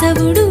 కేశవుడు